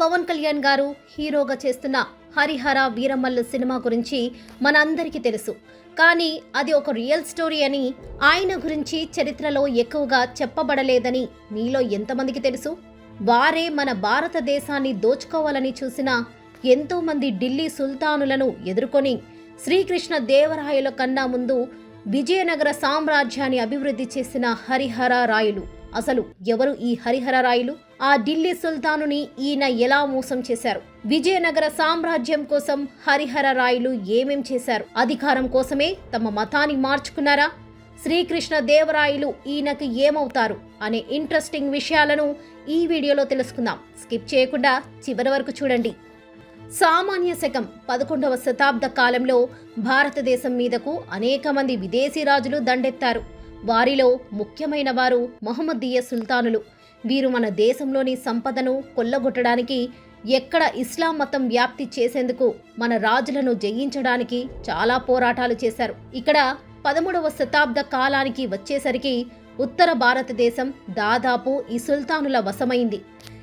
పవన్ కళ్యాణ్ గారు హీరోగా చేస్తున్న హరిహర వీరమల్లు సినిమా గురించి మనందరికీ తెలుసు. కానీ అది ఒక రియల్ స్టోరీ అని ఆయన గురించి చరిత్రలో ఎక్కువగా చెప్పబడలేదని మీలో ఎంతమందికి తెలుసు? వారే మన భారతదేశాన్ని దోచుకోవాలని చూసిన ఎంతోమంది ఢిల్లీ సుల్తానులను ఎదుర్కొని శ్రీకృష్ణ దేవరాయల కన్నా ముందు విజయనగర సామ్రాజ్యాన్ని అభివృద్ధి చేసిన హరిహర రాయులు. అసలు ఎవరు ఈ హరిహర రాయులు? ఆ ఢిల్లీ సుల్తానుని ఈయన ఎలా మోసం చేశారు? విజయనగర సామ్రాజ్యం కోసం హరిహర రాయులు ఏమేం చేశారు? అధికారం కోసమే తమ మతాన్ని మార్చుకున్నారా? శ్రీకృష్ణ దేవరాయలు ఈయనకి ఏమవుతారు? అనే ఇంట్రెస్టింగ్ విషయాలను ఈ వీడియోలో తెలుసుకుందాం. స్కిప్ చేయకుండా చివరి వరకు చూడండి. సామాన్య శకం పదకొండవ శతాబ్ద కాలంలో భారతదేశం మీదకు అనేక మంది విదేశీ రాజులు దండెత్తారు. వారిలో ముఖ్యమైన వారు మొహమ్మదీయ సుల్తానులు. వీరు మన దేశంలోని సంపదను కొల్లగొట్టడానికి ఎక్కడ ఇస్లాం మతం వ్యాప్తి చేసేందుకు మన రాజులను జయించడానికి చాలా పోరాటాలు చేశారు. ఇక్కడ పదమూడవ శతాబ్ద కాలానికి వచ్చేసరికి ఉత్తర భారతదేశం దాదాపు ఈ సుల్తానుల వశమైంది.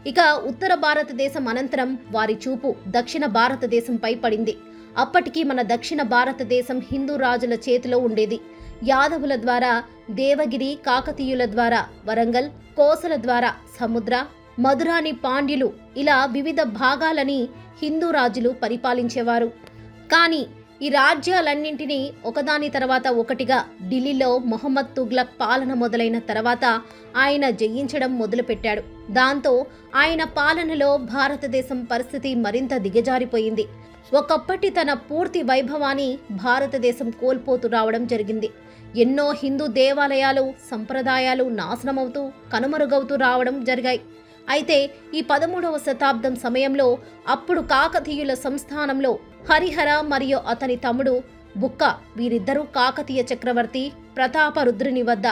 ఇక ఉత్తర భారతదేశం అనంతరం వారి చూపు దక్షిణ భారతదేశంపై పడింది. అప్పటికి మన దక్షిణ భారతదేశం హిందూ రాజుల చేతిలో ఉండేది. యాదవుల ద్వారా దేవగిరి కాకతీయుల ద్వారా వరంగల్ కోసల ద్వారా సముద్ర మధురాని పాండ్యులు ఇలా వివిధ భాగాలని హిందూ రాజులు పరిపాలించేవారు. కానీ ఈ రాజ్యాలన్నింటినీ ఒకదాని తర్వాత ఒకటిగా ఢిల్లీలో మొహమ్మద్ తుగ్లక్ పాలన మొదలైన తర్వాత ఆయన జయించడం మొదలుపెట్టాడు. దాంతో ఆయన పాలనలో భారతదేశం పరిస్థితి మరింత దిగజారిపోయింది. ఒకప్పటి తన పూర్తి వైభవాన్ని భారతదేశం కోల్పోతూ రావడం జరిగింది. ఎన్నో హిందూ దేవాలయాలు సంప్రదాయాలు నాశనమవుతూ కనుమరుగవుతూ రావడం జరిగాయి. అయితే ఈ పదమూడవ శతాబ్దం సమయంలో అప్పుడు కాకతీయుల సంస్థానంలో హరిహర మరియు అతని తమ్ముడు బుక్క వీరిద్దరూ కాకతీయ చక్రవర్తి ప్రతాపరుద్రుని వద్ద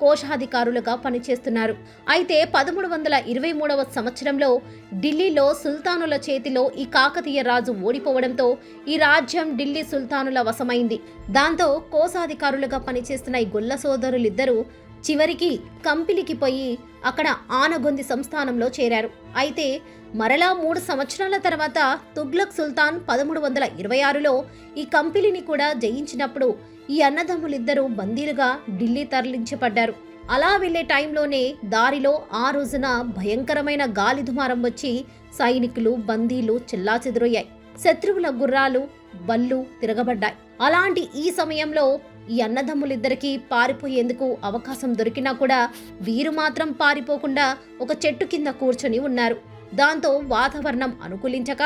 కోశాధికారులుగా పనిచేస్తున్నారు. అయితే పదమూడు వందల ఇరవై మూడవ సంవత్సరంలో ఢిల్లీలో సుల్తానుల చేతిలో ఈ కాకతీయ రాజు ఓడిపోవడంతో ఈ రాజ్యం ఢిల్లీ సుల్తానుల వశమైంది. దాంతో కోశాధికారులుగా పనిచేస్తున్న ఈ గొల్ల సోదరులిద్దరూ చివరికి కంపిలికి పోయి అక్కడ ఆనగొంది సంస్థానంలో చేరారు. అయితే మరలా మూడు సంవత్సరాల తర్వాత తుగ్లక్ సుల్తాన్ పదమూడు వందల ఇరవై ఆరులో ఈ కంపిలిని కూడా జయించినప్పుడు ఈ అన్నదమ్ములిద్దరూ బందీలుగా ఢిల్లీ తరలించబడ్డారు. అలా వెళ్ళే టైంలోనే దారిలో ఆ రోజున భయంకరమైన గాలి దుమారం వచ్చి సైనికులు బందీలు చెల్లాచెదురయ్యాయి. శత్రువుల గుర్రాలు బళ్ళు తిరగబడ్డాయి. అలాంటి ఈ సమయంలో ఈ అన్నదమ్ములిద్దరికీ పారిపోయేందుకు అవకాశం దొరికినా కూడా వీరు మాత్రం పారిపోకుండా ఒక చెట్టు కింద కూర్చొని ఉన్నారు. దాంతో వాతావరణం అనుకూలించక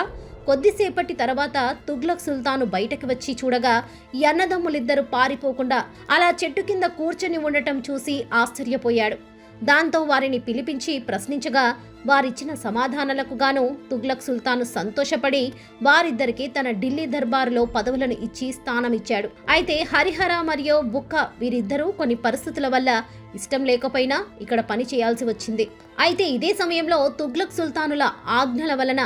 కొద్దిసేపటి తర్వాత తుగ్లక్ సుల్తాను బయటకు వచ్చి చూడగా ఈ అన్నదమ్ములిద్దరూ పారిపోకుండా అలా చెట్టు కింద కూర్చొని ఉండటం చూసి ఆశ్చర్యపోయాడు. దాంతో వారిని పిలిపించి ప్రశ్నించగా వారిచ్చిన సమాధానాలకు గాను తుగ్లక్ సుల్తాను సంతోషపడి వారిద్దరికీ తన ఢిల్లీ దర్బారులో పదవులను ఇచ్చి స్థానమిచ్చాడు. అయితే హరిహర మరియు బుక్క వీరిద్దరూ కొన్ని పరిస్థితుల వల్ల ఇష్టం లేకపోయినా ఇక్కడ పని చేయాల్సి వచ్చింది. అయితే ఇదే సమయంలో తుగ్లక్ సుల్తానుల ఆజ్ఞల వలన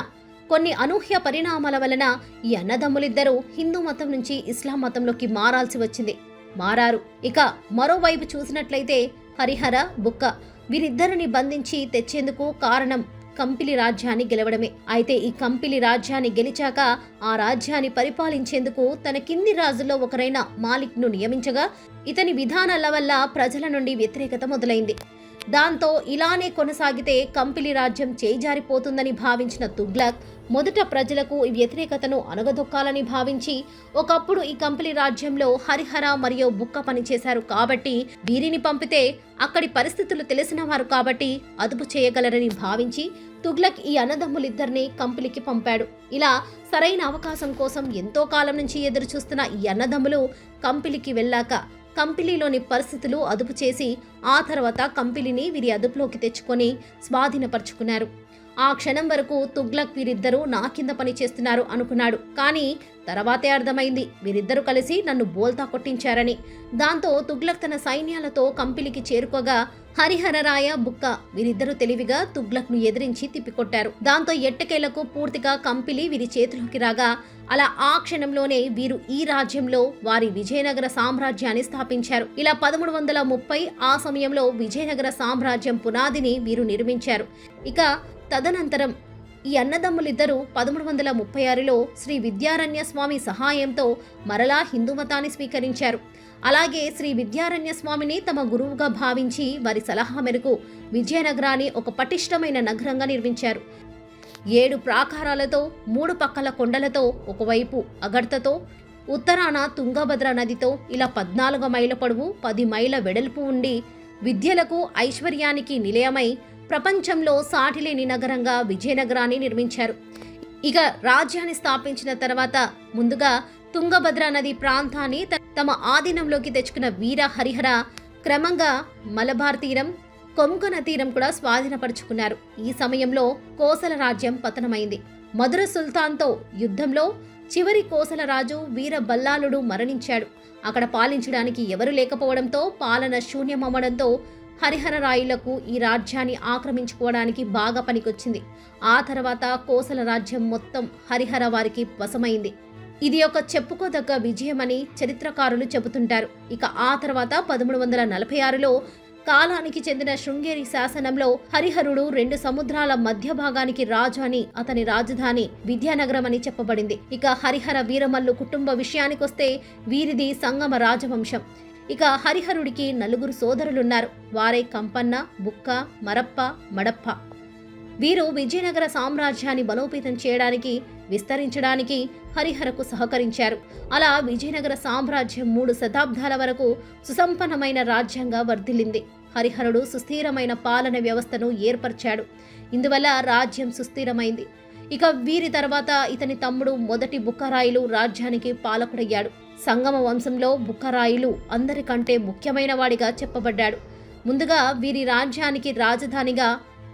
కొన్ని అనూహ్య పరిణామాల వలన ఈ అన్నదమ్ములిద్దరూ హిందూ మతం నుంచి ఇస్లాం మతంలోకి మారాల్సి వచ్చింది. మారారు. ఇక మరోవైపు చూసినట్లయితే హరిహర బుక్క వీరిద్దరిని బంధించి తెచ్చేందుకు కారణం కంపిలి రాజ్యాన్ని గెలవడమే. అయితే ఈ కంపిలి రాజ్యాన్ని గెలిచాక ఆ రాజ్యాన్ని పరిపాలించేందుకు తన కింది రాజుల్లో ఒకరైన మాలిక్ను నియమించగా ఇతని విధానాల వల్ల ప్రజల నుండి వ్యతిరేకత మొదలైంది. దాంతో ఇలానే కొనసాగితే కంపిలి రాజ్యం చేజారిపోతుందని భావించిన తుగ్లక్ మొదట ప్రజలకు ఈ వ్యతిరేకతను అనగదొక్కాలని భావించి ఒకప్పుడు ఈ కంపిలి రాజ్యంలో హరిహర మరియు బుక్క పనిచేశారు కాబట్టి వీరిని పంపితే అక్కడి పరిస్థితులు తెలిసిన వారు కాబట్టి అదుపు చేయగలరని భావించి తుగ్లక్ ఈ అన్నదమ్ములిద్దరిని కంపిలికి పంపాడు. ఇలా సరైన అవకాశం కోసం ఎంతో కాలం నుంచి ఎదురు చూస్తున్న ఈ అన్నదమ్ములు కంపిలికి వెళ్ళాక కంపిలీలోని పరిస్థితులు అదుపు చేసి ఆ తర్వాత కంపెనీని వీరి అదుపులోకి తెచ్చుకొని స్వాధీనపరుచుకున్నారు. ఆ క్షణం వరకు తుగ్లక్ వీరిద్దరూ నా కింద పని చేస్తున్నారు అనుకున్నాడు. కానీ తర్వాతే అర్థమైంది. వీరిద్దరూ కలిసి నన్ను బోల్తా కొట్టించారని. దాంతో తుగ్లక్ తన సైన్యాలతో కంపిలికి చేరుకోగా హరిహరరాయ బుక్క వీరిద్దరూ తెలివిగా తుగ్లక్ను ఎదిరించి తిప్పికొట్టారు. దాంతో ఎట్టకేలకు పూర్తిగా కంపిలి వీరి చేతిలోకి రాగా అలా ఆ క్షణంలోనే వీరు ఈ రాజ్యంలో వారి విజయనగర సామ్రాజ్యాన్ని స్థాపించారు. ఇలా పదమూడు వందల ముప్పై ఆ సమయంలో విజయనగర సామ్రాజ్యం పునాదిని వీరు నిర్మించారు. ఇక తదనంతరం ఈ అన్నదమ్ములిద్దరూ పదమూడు వందల ముప్పై ఆరులో శ్రీ విద్యారణ్య స్వామి సహాయంతో మరలా హిందూ మతాన్ని స్వీకరించారు. అలాగే శ్రీ విద్యారణ్య స్వామిని తమ గురువుగా భావించి వారి సలహా మేరకు విజయనగరాన్ని ఒక పటిష్టమైన నగరంగా నిర్మించారు. ఏడు ప్రాకారాలతో మూడు పక్కల కొండలతో ఒకవైపు అగడ్తతో ఉత్తరాన తుంగభద్ర నదితో ఇలా పద్నాలుగు మైళ్ళ పొడవు పది మైళ్ళ వెడల్పు ఉండి విద్యలకు ఐశ్వర్యానికి నిలయమై ప్రపంచంలో సాటిలేని నగరంగా విజయనగరాన్ని నిర్మించారు. ఇక రాజ్యాన్ని స్థాపించిన తర్వాత ముందుగా తుంగభద్ర నది ప్రాంతాన్ని తమ ఆధీనంలోకి తెచ్చుకున్న వీర హరిహర క్రమంగా మలబార్ తీరం కొంకణ తీరం కూడా స్వాధీనపరుచుకున్నారు. ఈ సమయంలో కోసల రాజ్యం పతనమైంది. మధుర సుల్తాన్తో యుద్ధంలో చివరి కోసల రాజు వీర బల్లాలుడు మరణించాడు. అక్కడ పాలించడానికి ఎవరు లేకపోవడంతో పాలన శూన్యమవ్వడంతో హరిహర రాయులకు ఈ రాజ్యాన్ని ఆక్రమించుకోవడానికి బాగా పనికొచ్చింది. ఆ తర్వాత కోసల రాజ్యం మొత్తం హరిహర వారికి వశమైంది. ఇది ఒక చెప్పుకోదగ్గ విజయమని చరిత్రకారులు చెబుతుంటారు. ఇక ఆ తర్వాత పదమూడు వందల నలభై ఆరులో కాలానికి చెందిన శృంగేరి శాసనంలో హరిహరుడు రెండు సముద్రాల మధ్య భాగానికి రాజు అని అతని రాజధాని విద్యానగరం అని చెప్పబడింది. ఇక హరిహర వీరమల్లు కుటుంబ విషయానికొస్తే వీరిది సంగమ రాజవంశం. ఇక హరిహరుడికి నలుగురు సోదరులున్నారు. వారే కంపన్న బుక్క మరప్ప మడప్ప. వీరు విజయనగర సామ్రాజ్యాన్ని బలోపేతం చేయడానికి విస్తరించడానికి హరిహరకు సహకరించారు. అలా విజయనగర సామ్రాజ్యం మూడు శతాబ్దాల వరకు సుసంపన్నమైన రాజ్యంగా వర్ధిల్లింది. హరిహరుడు సుస్థిరమైన పాలన వ్యవస్థను ఏర్పరిచాడు. ఇందువల్ల రాజ్యం సుస్థిరమైంది. ఇక వీరి తర్వాత ఇతని తమ్ముడు మొదటి బుక్కరాయిలు రాజ్యానికి పాలకుడయ్యాడు. సంగమ వంశంలో బుక్కరాయిలు అందరికంటే ముఖ్యమైన వాడిగా చెప్పబడ్డాడు. ముందుగా వీరి రాజ్యానికి రాజధానిగా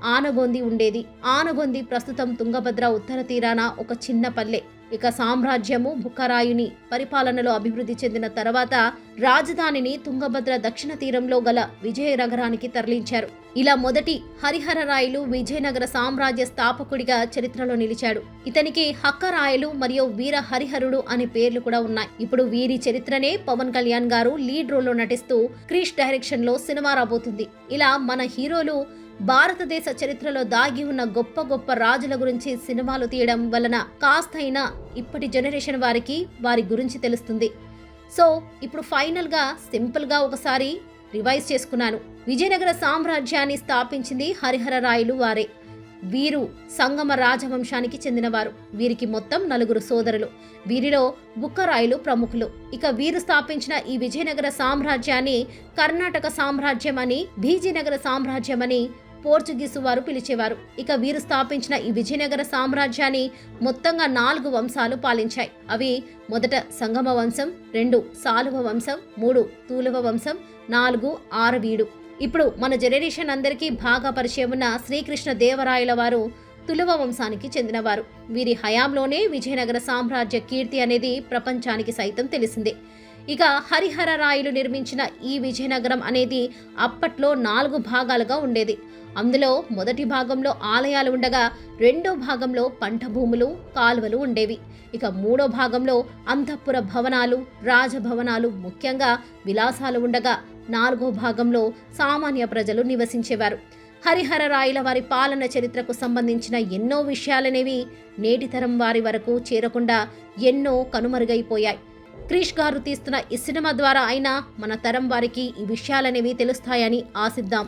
ఆనగొంది ఉండేది. ఆనగొంది ప్రస్తుతం తుంగభద్ర ఉత్తర తీరాన ఒక చిన్న పల్లె. ఇక సామ్రాజ్యము బుక్కరాయుని పరిపాలనలో అభివృద్ధి చెందిన తర్వాత రాజధానిని తుంగభద్ర దక్షిణ తీరంలో గల విజయనగరానికి తరలించారు. ఇలా మొదటి హరిహర రాయలు విజయనగర సామ్రాజ్య స్థాపకుడిగా చరిత్రలో నిలిచాడు. ఇతనికి హక్కరాయలు మరియు వీర హరిహరుడు అనే పేర్లు కూడా ఉన్నాయి. ఇప్పుడు వీరి చరిత్రనే పవన్ కళ్యాణ్ గారు లీడ్ రోల్లో నటిస్తూ క్రీష్ డైరెక్షన్లో సినిమా రాబోతుంది. ఇలా మన హీరోలు భారతదేశ చరిత్రలో దాగి ఉన్న గొప్ప గొప్ప రాజుల గురించి సినిమాలు తీయడం వలన కాస్తైనా ఇప్పటి జనరేషన్ వారికి వారి గురించి తెలుస్తుంది. సో ఇప్పుడు ఫైనల్గా సింపుల్గా ఒకసారి రివైజ్ చేసుకున్నాను. విజయనగర సామ్రాజ్యాన్ని స్థాపించింది హరిహర రాయలు వారే. వీరు సంగమ రాజవంశానికి చెందినవారు. వీరికి మొత్తం నలుగురు సోదరులు. వీరిలో బుక్కరాయులు ప్రముఖులు. ఇక వీరు స్థాపించిన ఈ విజయనగర సామ్రాజ్యాన్ని కర్ణాటక సామ్రాజ్యం అని భీజీనగర సామ్రాజ్యం అని పోర్చుగీసు వారు పిలిచేవారు. ఇక వీరు స్థాపించిన ఈ విజయనగర సామ్రాజ్యాన్ని మొత్తంగా నాలుగు వంశాలు పాలించాయి. అవి మొదట సంగమ వంశం రెండు సాలువ వంశం మూడు తూలువ వంశం నాలుగు ఆరవీడు. ఇప్పుడు మన జనరేషన్ అందరికీ బాగా పరిచయం ఉన్న శ్రీకృష్ణ దేవరాయల వారు తులువ వంశానికి చెందినవారు. వీరి హయాంలోనే విజయనగర సామ్రాజ్య కీర్తి అనేది ప్రపంచానికి సైతం తెలిసిందే. ఇక హరిహర రాయలు నిర్మించిన ఈ విజయనగరం అనేది అప్పట్లో నాలుగు భాగాలుగా ఉండేది. అందులో మొదటి భాగంలో ఆలయాలు ఉండగా రెండో భాగంలో పంట భూములు కాలువలు ఉండేవి. ఇక మూడో భాగంలో అంతఃపుర భవనాలు రాజభవనాలు ముఖ్యంగా విలాసాలు ఉండగా నాలుగో భాగంలో సామాన్య ప్రజలు నివసించేవారు. హరిహర రాయల వారి పాలన చరిత్రకు సంబంధించిన ఎన్నో విషయాలనేవి నేటి తరం వారి వరకు చేరకుండా ఎన్నో కనుమరుగైపోయాయి. క్రిష్ గారు తీస్తున్న ఈ సినిమా ద్వారా అయినా మన తరం వారికి ఈ విషయాలనేవి తెలుస్తాయని ఆశిద్దాం.